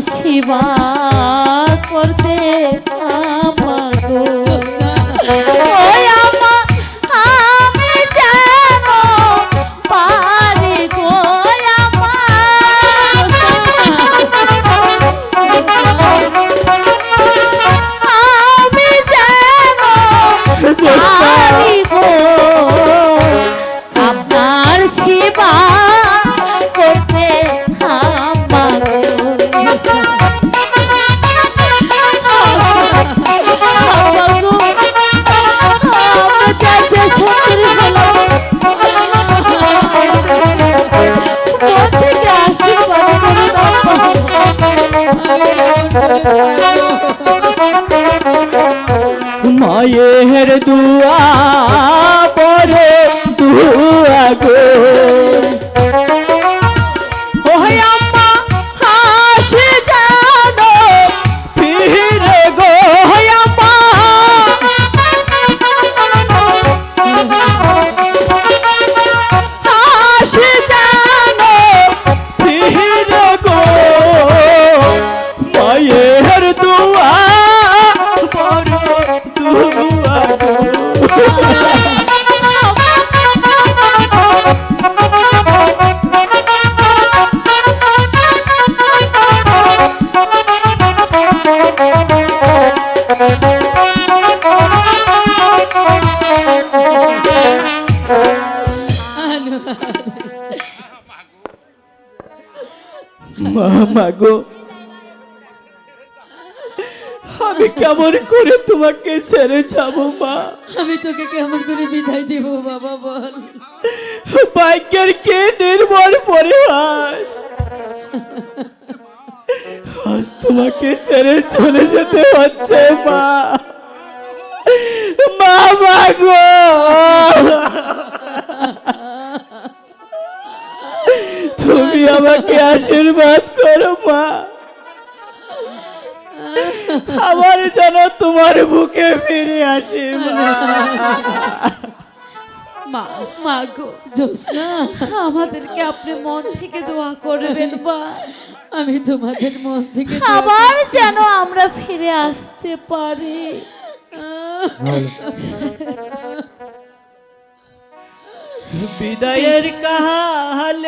Shiba. Mama. আমি কেমন করে তোমাকে ছেড়ে যাব মা? আমি তোকে কেমন করে বিদায় দেব বাবা বল। ভাগ্যের কে নির্মল পরিবার আজ তোমাকে ছেড়ে চলে যেতে হচ্ছে মা। মা মাগো তুমি আমাকে আশীর্বাদ করো মা। আমার যেন তোমার বুকে ফিরে আসে মা। গো জোসনা আমাদেরকে আপনি মন থেকে দোয়া করবেন মা। আমি তোমাদের মন থেকে আবার যেন আমরা ফিরে আসতে পারি। বিদায়ের কাহালে